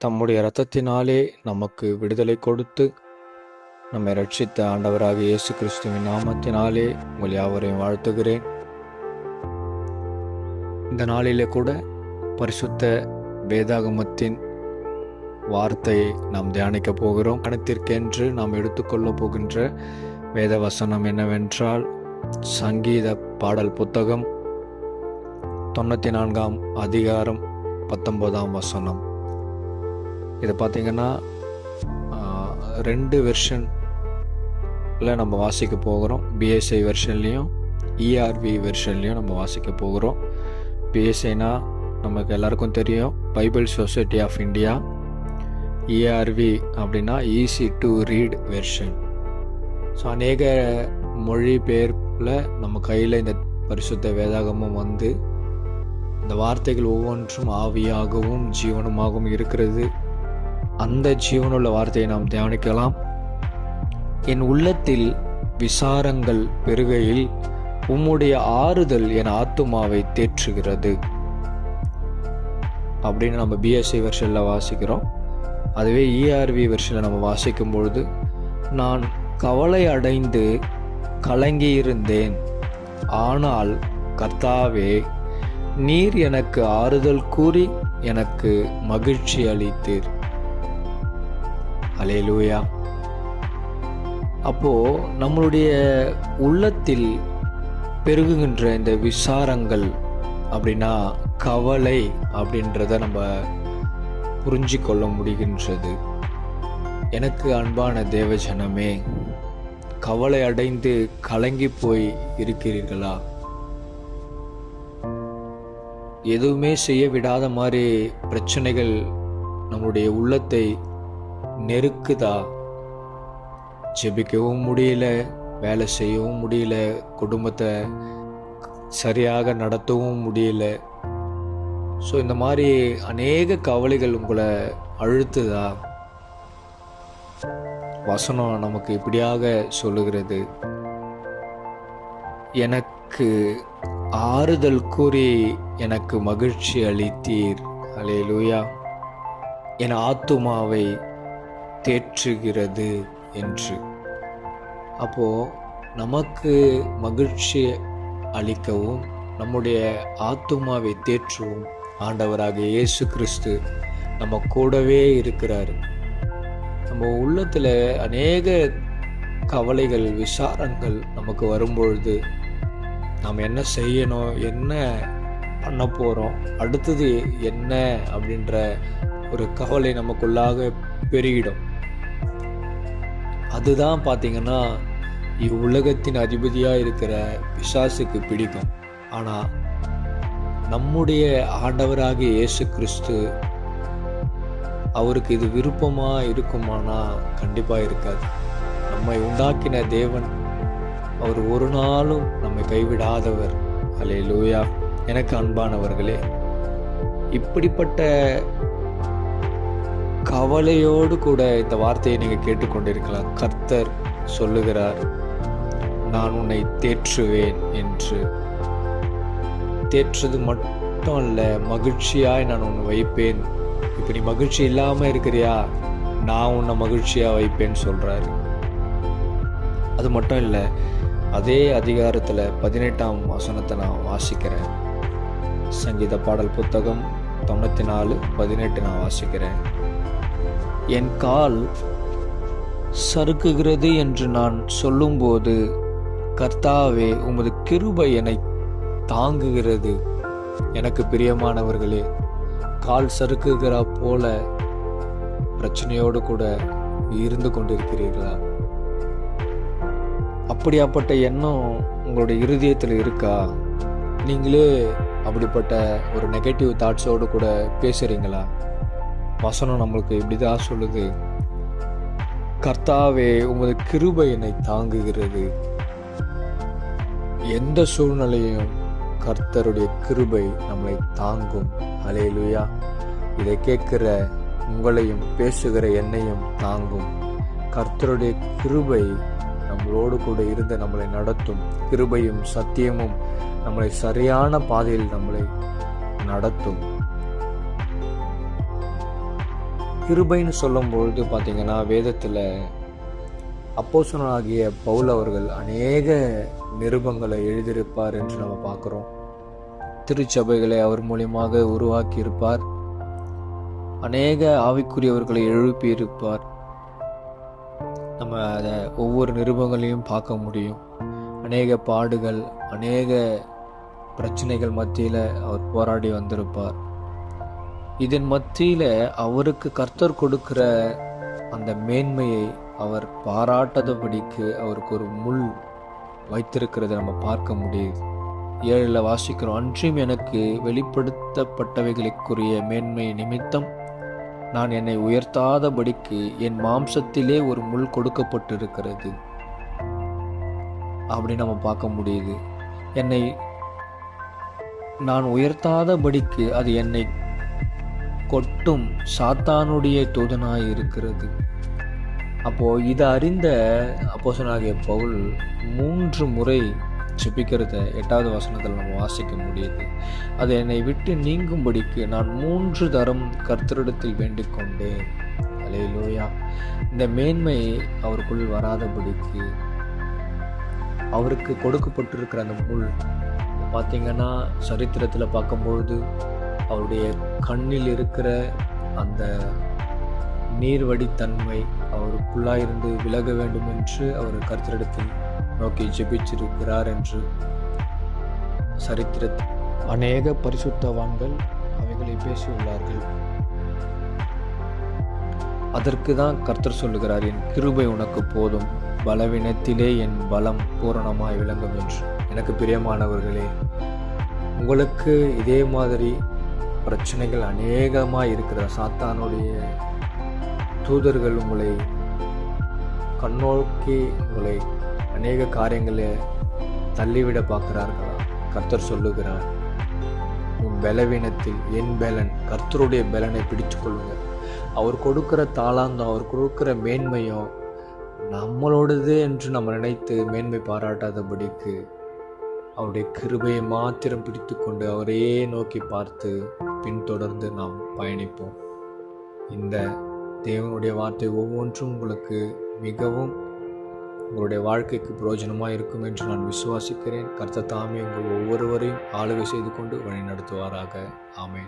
தம்முடைய இரத்தத்தினாலே நமக்கு விடுதலை கொடுத்து நம்மை ரட்சித்த ஆண்டவராக இயேசு கிறிஸ்துவின் நாமத்தினாலே உங்கள் யாவரையும் வாழ்த்துகிறேன். இந்த நாளிலே கூட பரிசுத்த வேதாகமத்தின் வார்த்தையை நாம் தியானிக்க போகிறோம். கணத்திற்கென்று நாம் எடுத்துக்கொள்ள போகின்ற வேத வசனம் என்னவென்றால் சங்கீத பாடல் புத்தகம் தொண்ணூற்றி நான்காம் அதிகாரம் பத்தொன்பதாம் வசனம். இதை பார்த்தீங்கன்னா ரெண்டு வெர்ஷனில் நம்ம வாசிக்க போகிறோம். பிஎஸ்ஐ வெர்ஷன்லேயும் இஆர்வி வெர்ஷன்லேயும் நம்ம வாசிக்க போகிறோம். பிஎஸ்ஐனா நமக்கு எல்லாருக்கும் தெரியும். Bible society of India ERV அப்படின்னா easy to read version so அநேக மொழிபெயர்ப்பில் நம்ம கையில் இந்த பரிசுத்த வேதாகமும் வந்து இந்த வார்த்தைகள் ஒவ்வொன்றும் ஆவியாகவும் ஜீவனமாகவும் இருக்கிறது. அந்த ஜீவனுள்ள வார்த்தையை நாம் தியானிக்கலாம். என் உள்ளத்தில் விசாரங்கள் பெருகையில் உம்முடைய ஆறுதல் என் ஆத்துமாவை தேற்றுகிறது. அப்படின்னு நம்ம பிஎஸ்சி வெர்ஷனில் வாசிக்கிறோம். அதுவே இஆர்வி வெர்ஷனில் நம்ம வாசிக்கும் பொழுது நான் கவலை அடைந்து கலங்கியிருந்தேன். ஆனால் கர்த்தாவே நீர் எனக்கு ஆறுதல் கூறி எனக்கு மகிழ்ச்சி அளித்தீர். அலேலூயா அப்போது நம்மளுடைய உள்ளத்தில் பெருகுகின்ற இந்த விசாரங்கள் அப்படின்னா கவலை அப்படின்றத நம்ம புரிஞ்சு கொள்ள முடிகின்றது. எனக்கு அன்பான தேவஜனமே கவலை அடைந்து கலங்கி போய் இருக்கிறீர்களா? எதுவுமே செய்ய விடாத மாதிரி பிரச்சனைகள் நம்முடைய உள்ளத்தை நெருக்குதா? ஜெபிக்கவும் முடியல வேலை செய்யவும் முடியல குடும்பத்தை சரியாக நடத்தவும் முடியல. ஸோ இந்த மாதிரி அநேக கவலைகள் உங்களை அழுத்துதா? வசனம் நமக்கு இப்படியாக சொல்லுகிறது. எனக்கு ஆறுதல் கூறி எனக்கு மகிழ்ச்சி அளித்தீர். அலேலூயா என் ஆத்துமாவை தேற்றுகிறது என்று. அப்போது நமக்கு மகிழ்ச்சி அளிக்கவும் நம்முடைய ஆத்துமாவை தேற்றவும் ஆண்டவராக இயேசு கிறிஸ்து நம்ம கூடவே இருக்கிறார். நம்ம உள்ளத்தில் அநேக கவலைகள் விசாரங்கள் நமக்கு வரும்பொழுது நாம் என்ன செய்யணும் என்ன பண்ண போகிறோம் அடுத்தது என்ன அப்படின்ற ஒரு கவலை நமக்குள்ளாக பெருகிடும். அதுதான் பார்த்தீங்கன்னா இவ்வுலகத்தின் அதிபதியாக இருக்கிற பிசாசுக்கு பிடிக்கும். ஆனால் நம்முடைய ஆண்டவராகிய இயேசு கிறிஸ்து அவருக்கு இது விருப்பமாக இருக்குமானா கண்டிப்பாக இருக்காது. நம்மை உண்டாக்கின தேவன் அவர் ஒரு நாளும் நம்மை கைவிடாதவர். அலே லூயா எனக்கு அன்பானவர்களே இப்படிப்பட்ட கவலையோடு கூட இந்த வார்த்தையை நீங்கள் கேட்டுக்கொண்டிருக்கலாம். கர்த்தர் சொல்லுகிறார் நான் உன்னை தேற்றுவேன் என்று. தேற்றுறது மட்டும் அல்ல மகிழ்ச்சியாய் நான் உன்னை வைப்பேன். இப்போ நீ மகிழ்ச்சி இல்லாமல் இருக்கிறியா? நான் உன்னை மகிழ்ச்சியாக வைப்பேன்னு சொல்கிறாரு அது மட்டும் இல்லை அதே அதிகாரத்தில் பதினெட்டாம் வசனத்தை நான் வாசிக்கிறேன். சங்கீத பாடல் புத்தகம் தொண்ணூற்றி நாலு பதினெட்டு நான் வாசிக்கிறேன். என் கால் சறுக்குகிறது என்று நான் சொல்லும்போது கர்த்தாவே உமது கிருபை என்னை தாங்குகிறது. எனக்கு பிரியமானவர்களே கால் சறுக்குகிறா போல பிரச்சனையோடு கூட இருந்து கொண்டிருக்கிறீர்களா? அப்படியாப்பட்ட எண்ணம் உங்களுடைய இருதயத்தில் இருக்கா? நீங்களே அப்படிப்பட்ட ஒரு நெகட்டிவ் தாட்ஸோடு கூட பேசுறீங்களா? வசனம் நம்மளுக்கு இப்படிதான் சொல்லுது. கர்த்தாவே உமது கிருபை என்னை தாங்குகிறது. எந்த சூழ்நிலையும் கர்த்தருடைய கிருபை நம்மளை தாங்கும். அலையிலுயா இதை கேட்கிற உங்களையும் பேசுகிற என்னையும் தாங்கும். கர்த்தருடைய கிருபை நம்மளோடு கூட இருந்து நம்மளை நடத்தும். கிருபையும் சத்தியமும் நம்மளை சரியான பாதையில் நம்மளை நடத்தும். கிருபைன்னு சொல்லும்பொழுது பார்த்திங்கன்னா வேதத்தில் அப்போசனாகிய பவுல் அவர்கள் அநேக நிருபங்களை எழுதியிருப்பார் என்று நம்ம பார்க்குறோம். திருச்சபைகளை அவர் மூலியமாக உருவாக்கி இருப்பார் அநேக ஆவிக்குரியவர்களை எழுப்பி இருப்பார் நம்ம அதை ஒவ்வொரு நிருபங்களையும் பார்க்க முடியும். அநேக பாடுகள் அநேக பிரச்சனைகள் மத்தியில் அவர் போராடி வந்திருப்பார். இதன் மத்தியில் அவருக்கு கர்த்தர் கொடுக்கிற அந்த மேன்மையை அவர் பாராட்டாதபடிக்கு அவருக்கு ஒரு முள் வைத்திருக்கிறத நம்ம பார்க்க முடியுது. ஏழில் வாசிக்கிறோம் அன்றியும் எனக்கு வெளிப்படுத்தப்பட்டவைகளுக்குரிய மேன்மை நிமித்தம் நான் என்னை உயர்த்தாதபடிக்கு என் மாம்சத்திலே ஒரு முள் கொடுக்கப்பட்டிருக்கிறது. அப்படின்னு நம்ம பார்க்க முடியுது. என்னை நான் உயர்த்தாதபடிக்கு அது என்னை கொட்டும் சாத்தானுடைய தூதனாய் இருக்கிறது அப்போ இதை அறிந்த அப்போசனாகிய பவுல் மூன்று முறை ஜெபிக்கிறத எட்டாவது வசனத்தில் நம்ம வாசிக்க முடியுது. அது என்னை விட்டு நீங்கும்படிக்கு நான் மூன்று தரம் கர்த்தரிடத்தில் வேண்டிக் கொண்டேன் அலையிலோயா இந்த மேன்மை அவருக்குள் வராதபடிக்கு அவருக்கு கொடுக்கப்பட்டிருக்கிற அந்த முள் பார்த்தீங்கன்னா சரித்திரத்தில் பார்க்கும்பொழுது அவருடைய கண்ணில் இருக்கிற அந்த நீர்வடித்தன்மை அவருக்குள்ளாயிருந்து விலக வேண்டும் என்று அவர் கர்த்தரிடத்தில் நோக்கி ஜெபிச்சிருக்கிறார் என்று சரித்திரத்தில் அநேக பரிசுத்தவான்கள் அவைகளை பேசியுள்ளார்கள். அதற்கு தான் கர்த்தர் சொல்லுகிறார் என் கிருபை உனக்கு போதும். பலவீனத்திலே என் பலம் பூரணமாய் விளங்கும் என்று. எனக்கு பிரியமானவர்களே உங்களுக்கு இதே மாதிரி பிரச்சனைகள் அநேகமாக இருக்கிற சாத்தானுடைய தூதர்கள் உங்களை கண்ணோக்கி உங்களை அநேக காரியங்களை தள்ளிவிட பார்க்கிறார்களா? கர்த்தர் சொல்லுகிறார் உன் பலவீனத்தில் என் பலன் கர்த்தருடைய பலனை பிடிச்சு கொள்ளுங்கள். அவர் கொடுக்கிற தாளாந்தம் அவர் கொடுக்கிற மேன்மையும் நம்மளோடது என்று நம்ம நினைத்து மேன்மை பாராட்டாதபடிக்கு அவருடைய கிருபையை மாத்திரம் பிடித்து கொண்டு அவரையே நோக்கி பார்த்து பின்தொடர்ந்து நாம் பயணிப்போம். இந்த தேவனுடைய வார்த்தை ஒவ்வொன்றும் உங்களுக்கு மிகவும் உங்களுடைய வாழ்க்கைக்கு பிரயோஜனமாக இருக்கும் என்று நான் விசுவாசிக்கிறேன். கர்த்த தாமே உங்கள் ஒவ்வொருவரையும் ஆளுகை செய்து கொண்டு வழி நடத்துவாராக ஆமேன்.